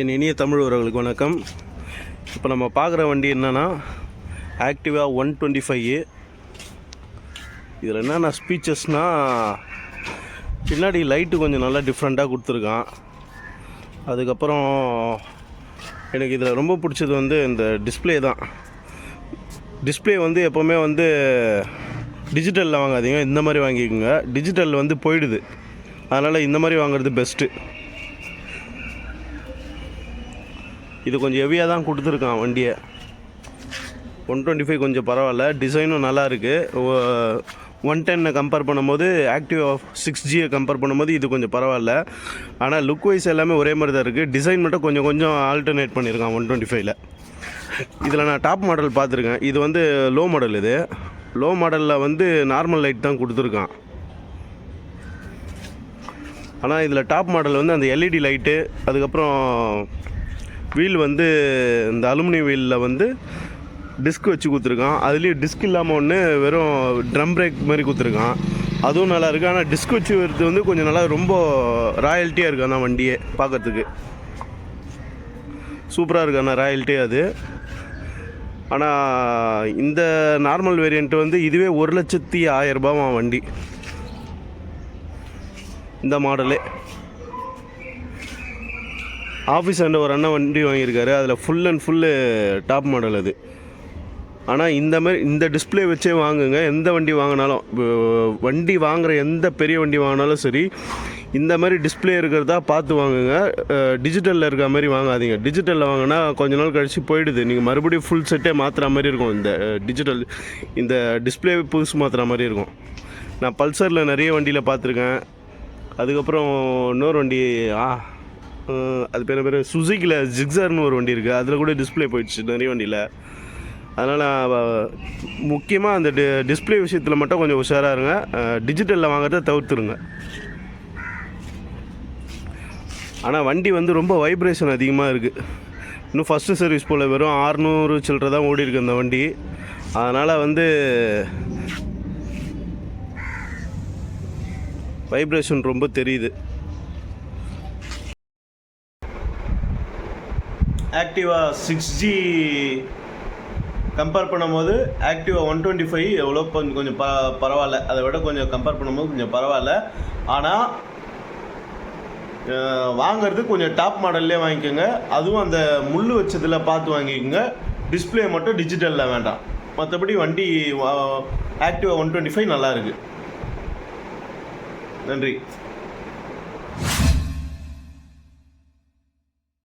என் இனிய தமிழ் உறவுகளுக்கு வணக்கம். இப்போ நம்ம பார்க்குற வண்டி என்னென்னா ஆக்டிவா ஒன் டுவெண்ட்டி ஃபைவ் இதில் என்னென்ன ஸ்பீச்சஸ்னால் பின்னாடி லைட்டு கொஞ்சம் நல்லா டிஃப்ரெண்ட்டாக கொடுத்துருக்கான். அதுக்கப்புறம் எனக்கு இதில் ரொம்ப பிடிச்சது வந்து இந்த டிஸ்ப்ளே தான். டிஸ்பிளே வந்து எப்போவுமே வந்து டிஜிட்டலில் வாங்காதீங்க இந்த மாதிரி வாங்கிக்கோங்க. டிஜிட்டலில் வந்து போயிடுது. அதனால் இந்த மாதிரி வாங்குறது பெஸ்ட்டு இது கொஞ்சம் ஹெவியாக தான் கொடுத்துருக்கான் வண்டியை. ஒன் டுவெண்ட்டி ஃபைவ் கொஞ்சம் பரவாயில்ல. டிசைனும் நல்லா இருக்குது ஒன் டென்னை கம்பேர் பண்ணும்போது ஆக்டிவ் ஆஃப் சிக்ஸ் ஜியை கம்பேர் பண்ணும்போது இது கொஞ்சம் பரவாயில்ல. ஆனால் லுக் வைஸ் எல்லாமே ஒரே மாதிரி தான் இருக்குது டிசைன் மட்டும் கொஞ்சம் கொஞ்சம் ஆல்டர்னேட் பண்ணியிருக்கான் ஒன் டுவெண்ட்டி ஃபைவ்ல இதில் நான் டாப் மாடல் பார்த்துருக்கேன். இது வந்து லோ மாடல் இது. லோ மாடலில் வந்து நார்மல் லைட் தான் கொடுத்துருக்கான். ஆனால் இதில் டாப் மாடல் வந்து அந்த எல்இடி லைட்டு அதுக்கப்புறம் வீல் வந்து இந்த அலுமினியம் வீலில் வந்து டிஸ்க் வச்சு கொடுத்துருக்கான். அதுலேயும் டிஸ்க் இல்லாமல் ஒன்று வெறும் ட்ரம் பிரேக் மாதிரி கொடுத்துருக்கான். அதுவும் நல்லா இருக்குது ஆனால் டிஸ்க் வச்சு வருது வந்து கொஞ்சம் நல்லா ரொம்ப ராயல்ட்டியாக இருக்குது அந்த வண்டியே பார்க்கறதுக்கு சூப்பராக இருக்கு ஆனால் ராயல்ட்டி அது. ஆனால் இந்த நார்மல் வேரியண்ட் வந்து இதுவே ஒரு லட்சத்தி ஆயிரரூபாவா வண்டி. இந்த மாடலே ஆஃபீஸ் அண்ட் ஒரு அண்ணன் வண்டி வாங்கியிருக்காரு. அதில் full and full top model அது. ஆனால் இந்த மாதிரி இந்த டிஸ்ப்ளே வச்சே வாங்குங்க. எந்த வண்டி வாங்கினாலும் வண்டி வாங்குகிற எந்த பெரிய வண்டி வாங்கினாலும் சரி இந்த மாதிரி டிஸ்பிளே இருக்கிறதா பார்த்து வாங்குங்க. டிஜிட்டலில் இருக்கிற மாதிரி வாங்காதீங்க. டிஜிட்டலில் வாங்கினா கொஞ்ச நாள் கழித்து போயிடுது. நீங்கள் மறுபடியும் ஃபுல் செட்டே மாற்றுற மாதிரி இருக்கும். இந்த டிஜிட்டல் இந்த டிஸ்பிளே புதுசு மாற்றுற மாதிரி இருக்கும். நான் பல்சரில் நிறைய வண்டியில் பார்த்துருக்கேன். அதுக்கப்புறம் இன்னொரு வண்டி ஆ அது பேர் பேர் சுசுக்கியில் ஜிக்ஸர்னு ஒரு வண்டி இருக்குது அதில் கூட டிஸ்ப்ளே போயிடுச்சு நிறைய வண்டியில். அதனால் முக்கியமாக அந்த டி டிஸ்ப்ளே விஷயத்தில் மட்டும் கொஞ்சம் உஷாராக இருங்க. டிஜிட்டலில் வாங்குறத தவிர்த்துருங்க. ஆனால் வண்டி வந்து ரொம்ப வைப்ரேஷன் அதிகமாக இருக்குது இன்னும் ஃபஸ்ட்டு சர்வீஸ் போல் வெறும் ஆறுநூறு சில்லற தான் ஓடி இருக்கு அந்த வண்டி. அதனால் வந்து வைப்ரேஷன் ரொம்ப தெரியுது. ஆக்டிவா சிக்ஸ் ஜி கம்பேர் பண்ணும்போது ஆக்டிவா ஒன் டுவெண்ட்டி ஃபைவ் எவ்வளோ கொஞ்சம் கொஞ்சம் ப பரவாயில்ல. அதை விட கொஞ்சம் கம்பேர் பண்ணும்போது கொஞ்சம் பரவாயில்ல. ஆனால் வாங்கிறது வாங்குறது கொஞ்சம் டாப் மாடல்லே வாங்கிக்கோங்க. அதுவும் அந்த முள் வச்சதில் பார்த்து வாங்கிக்கோங்க. டிஸ்ப்ளே மட்டும் டிஜிட்டலில் வேண்டாம். மற்றபடி வண்டி ஆக்டிவா ஒன் டுவெண்ட்டி ஃபைவ் நல்லாயிருக்கு நன்றி.